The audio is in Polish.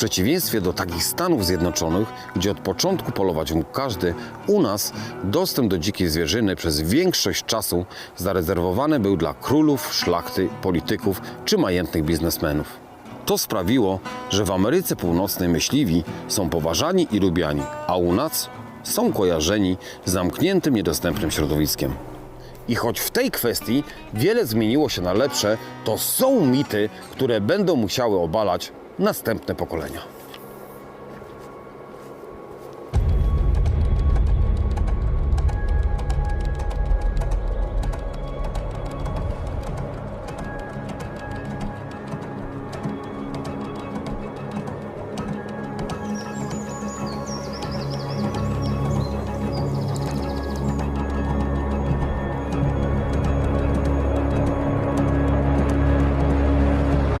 przeciwieństwie do takich Stanów Zjednoczonych, gdzie od początku polować mógł każdy, u nas dostęp do dzikiej zwierzyny przez większość czasu zarezerwowany był dla królów, szlachty, polityków czy majętnych biznesmenów. To sprawiło, że w Ameryce Północnej myśliwi są poważani i lubiani, a u nas są kojarzeni z zamkniętym, niedostępnym środowiskiem. I choć w tej kwestii wiele zmieniło się na lepsze, to są mity, które będą musiały obalać następne pokolenia.